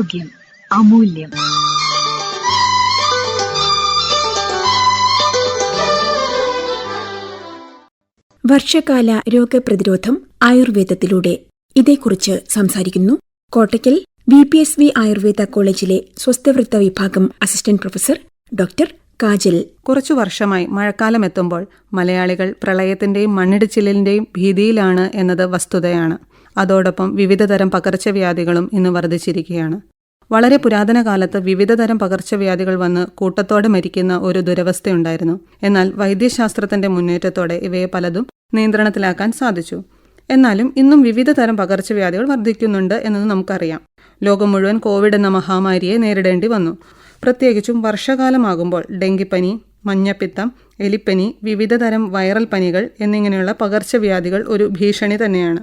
ആരോഗ്യം അമൂല്യം. വർഷകാല രോഗപ്രതിരോധം ആയുർവേദത്തിലൂടെ. ഇതേക്കുറിച്ച് സംസാരിക്കുന്നു Kottakkal V P S V Ayurveda കോളേജിലെ സ്വസ്ഥവൃത്ത വിഭാഗം അസിസ്റ്റന്റ് പ്രൊഫസർ ഡോക്ടർ കാജൽ. കുറച്ചു വർഷമായി മഴക്കാലം എത്തുമ്പോൾ മലയാളികൾ പ്രളയത്തിന്റെയും മണ്ണിടിച്ചിലിന്റെയും ഭീതിയിലാണ് എന്നത് വസ്തുതയാണ്. അതോടൊപ്പം വിവിധതരം പകർച്ചവ്യാധികളും ഇന്ന് വർദ്ധിച്ചിരിക്കുകയാണ്. വളരെ പുരാതന കാലത്ത് വിവിധതരം പകർച്ചവ്യാധികൾ വന്ന് കൂട്ടത്തോടെ മരിക്കുന്ന ഒരു ദുരവസ്ഥയുണ്ടായിരുന്നു. എന്നാൽ വൈദ്യശാസ്ത്രത്തിന്റെ മുന്നേറ്റത്തോടെ ഇവയെ പലതും നിയന്ത്രണത്തിലാക്കാൻ സാധിച്ചു. എന്നാലും ഇന്നും വിവിധ തരം പകർച്ചവ്യാധികൾ വർദ്ധിക്കുന്നുണ്ട് എന്നത് നമുക്കറിയാം. ലോകം മുഴുവൻ കോവിഡ് എന്ന മഹാമാരിയെ നേരിടേണ്ടി വന്നു. പ്രത്യേകിച്ചും വർഷകാലമാകുമ്പോൾ ഡെങ്കിപ്പനി മഞ്ഞപ്പിത്തം എലിപ്പനി വിവിധതരം വൈറൽ പനികൾ എന്നിങ്ങനെയുള്ള പകർച്ചവ്യാധികൾ ഒരു ഭീഷണി തന്നെയാണ്.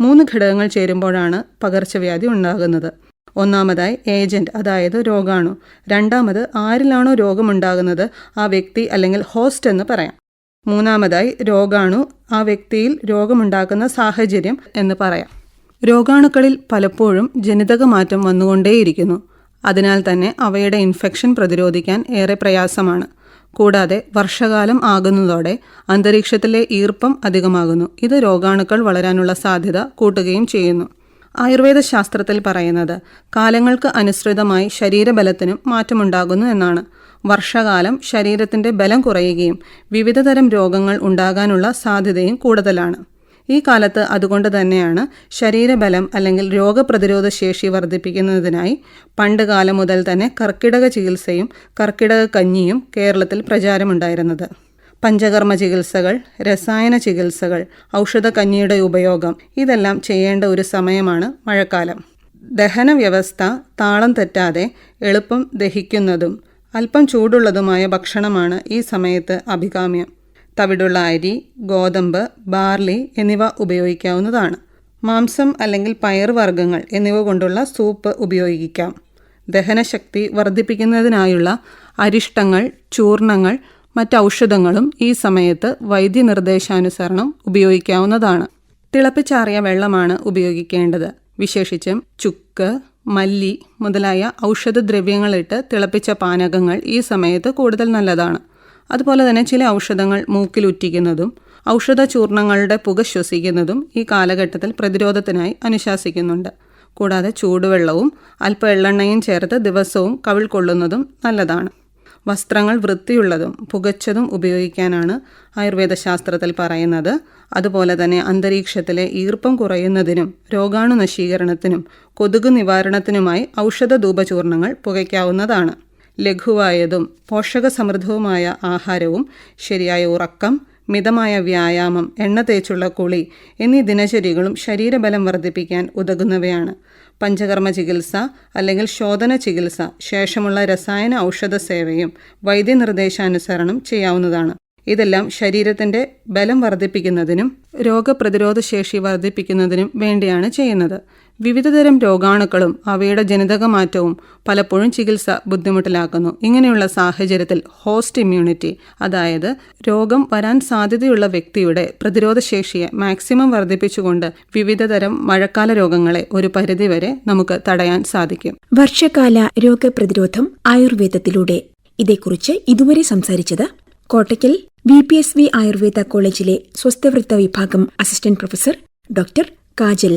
മൂന്ന് ഘടകങ്ങൾ ചേരുമ്പോഴാണ് പകർച്ചവ്യാധി ഉണ്ടാകുന്നത്. ഒന്നാമതായി ഏജന്റ് അതായത് രോഗാണു. രണ്ടാമത് ആരിലാണോ രോഗമുണ്ടാകുന്നത്? ആ വ്യക്തി അല്ലെങ്കിൽ ഹോസ്റ്റ് എന്ന് പറയാം. മൂന്നാമതായി രോഗാണു. ആ വ്യക്തിയിൽ രോഗമുണ്ടാക്കുന്ന സാഹചര്യം എന്ന് പറയാം. രോഗാണുക്കളിൽ പലപ്പോഴും ജനിതക മാറ്റം വന്നുകൊണ്ടേയിരിക്കുന്നു. അതിനാൽ തന്നെ അവയുടെ ഇൻഫെക്ഷൻ പ്രതിരോധിക്കാൻ ഏറെ പ്രയാസമാണ്. കൂടാതെ വർഷകാലം ആകുന്നതോടെ അന്തരീക്ഷത്തിലെ ഈർപ്പം അധികമാകുന്നു. ഇത് രോഗാണുക്കൾ വളരാനുള്ള സാധ്യത കൂട്ടുകയും ചെയ്യുന്നു. ആയുർവേദ ശാസ്ത്രത്തിൽ പറയുന്നത് കാലങ്ങൾക്ക് അനുസൃതമായി ശരീരബലത്തിനും മാറ്റമുണ്ടാകുന്നു എന്നാണ്. വർഷകാലം ശരീരത്തിന്റെ ബലം കുറയുകയും വിവിധതരം രോഗങ്ങൾ ഉണ്ടാകാനുള്ള സാധ്യതയും കൂടുതലാണ്. ഈ കാലത്ത് അതുകൊണ്ട് തന്നെയാണ് ശരീരബലം അല്ലെങ്കിൽ രോഗപ്രതിരോധ ശേഷി വർദ്ധിപ്പിക്കുന്നതിനായി പണ്ട് കാലം മുതൽ തന്നെ കർക്കിടക ചികിത്സയും കർക്കിടക കഞ്ഞിയും കേരളത്തിൽ പ്രചാരമുണ്ടായിരുന്നത്. പഞ്ചകർമ്മ ചികിത്സകൾ രസായന ചികിത്സകൾ ഔഷധ ഔഷധക്കഞ്ഞിയുടെ ഉപയോഗം ഇതെല്ലാം ചെയ്യേണ്ട ഒരു സമയമാണ് മഴക്കാലം. ദഹന വ്യവസ്ഥ താളം തെറ്റാതെ എളുപ്പം ദഹിക്കുന്നതും അല്പം ചൂടുള്ളതുമായ ഭക്ഷണമാണ് ഈ സമയത്ത് അഭികാമ്യം. തവിടുള്ള അരി ഗോതമ്പ് ബാർലി എന്നിവ ഉപയോഗിക്കാവുന്നതാണ്. മാംസം അല്ലെങ്കിൽ പയർ വർഗങ്ങൾ എന്നിവ കൊണ്ടുള്ള സൂപ്പ് ഉപയോഗിക്കാം. ദഹനശക്തി വർദ്ധിപ്പിക്കുന്നതിനായുള്ള അരിഷ്ടങ്ങൾ ചൂർണങ്ങൾ മറ്റ് ഔഷധങ്ങളും ഈ സമയത്ത് വൈദ്യനിർദ്ദേശാനുസരണം ഉപയോഗിക്കാവുന്നതാണ്. തിളപ്പിച്ചാറിയ വെള്ളമാണ് ഉപയോഗിക്കേണ്ടത്. വിശേഷിച്ചും ചുക്ക് മല്ലി മുതലായ ഔഷധദ്രവ്യങ്ങളിട്ട് തിളപ്പിച്ച പാനകങ്ങൾ ഈ സമയത്ത് കൂടുതൽ നല്ലതാണ്. അതുപോലെ തന്നെ ചില ഔഷധങ്ങൾ മൂക്കിൽ ഉറ്റിക്കുന്നതും ഔഷധ ചൂർണങ്ങളുടെ പുക ശ്വസിക്കുന്നതും ഈ കാലഘട്ടത്തിൽ പ്രതിരോധത്തിനായി അനുശാസിക്കുന്നുണ്ട്. കൂടാതെ ചൂടുവെള്ളവും അല്പ എള്ളെണ്ണയും ചേർത്ത് ദിവസവും കവിൾ കൊള്ളുന്നതും നല്ലതാണ്. വസ്ത്രങ്ങൾ വൃത്തിയുള്ളതും പുകച്ചതും ഉപയോഗിക്കാനാണ് ആയുർവേദ ശാസ്ത്രത്തിൽ പറയുന്നത്. അതുപോലെ തന്നെ അന്തരീക്ഷത്തിലെ ഈർപ്പം കുറയുന്നതിനും രോഗാണു നശീകരണത്തിനും കൊതുക് നിവാരണത്തിനുമായി ഔഷധ ധൂപചൂർണങ്ങൾ പുകയ്ക്കാവുന്നതാണ്. ലഘുവായതും പോഷകസമൃദ്ധവുമായ ആഹാരവും ശരിയായ ഉറക്കം മിതമായ വ്യായാമം എണ്ണ തേച്ചുള്ള കുളി എന്നീ ദിനചര്യകളും ശരീരബലം വർദ്ധിപ്പിക്കാൻ ഉതകുന്നവയാണ്. പഞ്ചകർമ്മ ചികിത്സ അല്ലെങ്കിൽ ശോധന ചികിത്സ ശേഷമുള്ള രസായന ഔഷധ സേവയും വൈദ്യനിർദ്ദേശാനുസരണം ചെയ്യാവുന്നതാണ്. ഇതെല്ലാം ശരീരത്തിന്റെ ബലം വർദ്ധിപ്പിക്കുന്നതിനും രോഗപ്രതിരോധ ശേഷി വർദ്ധിപ്പിക്കുന്നതിനും വേണ്ടിയാണ് ചെയ്യുന്നത്. വിവിധതരം രോഗാണുക്കളും അവയുടെ ജനിതക മാറ്റവും പലപ്പോഴും ചികിത്സ ബുദ്ധിമുട്ടിലാക്കുന്നു. ഇങ്ങനെയുള്ള സാഹചര്യത്തിൽ ഹോസ്റ്റ് ഇമ്മ്യൂണിറ്റി അതായത് രോഗം വരാൻ സാധ്യതയുള്ള വ്യക്തിയുടെ പ്രതിരോധ ശേഷിയെ മാക്സിമം വർദ്ധിപ്പിച്ചുകൊണ്ട് വിവിധതരം മഴക്കാല രോഗങ്ങളെ ഒരു പരിധിവരെ നമുക്ക് തടയാൻ സാധിക്കും. വർഷകാല രോഗപ്രതിരോധം ആയുർവേദത്തിലൂടെ. ഇതേക്കുറിച്ച് ഇതുവരെ സംസാരിച്ചത് Kottakkal V P S V Ayurveda കോളേജിലെ സ്വസ്ഥവൃത്ത വിഭാഗം അസിസ്റ്റന്റ് പ്രൊഫസർ ഡോക്ടർ കാജൽ.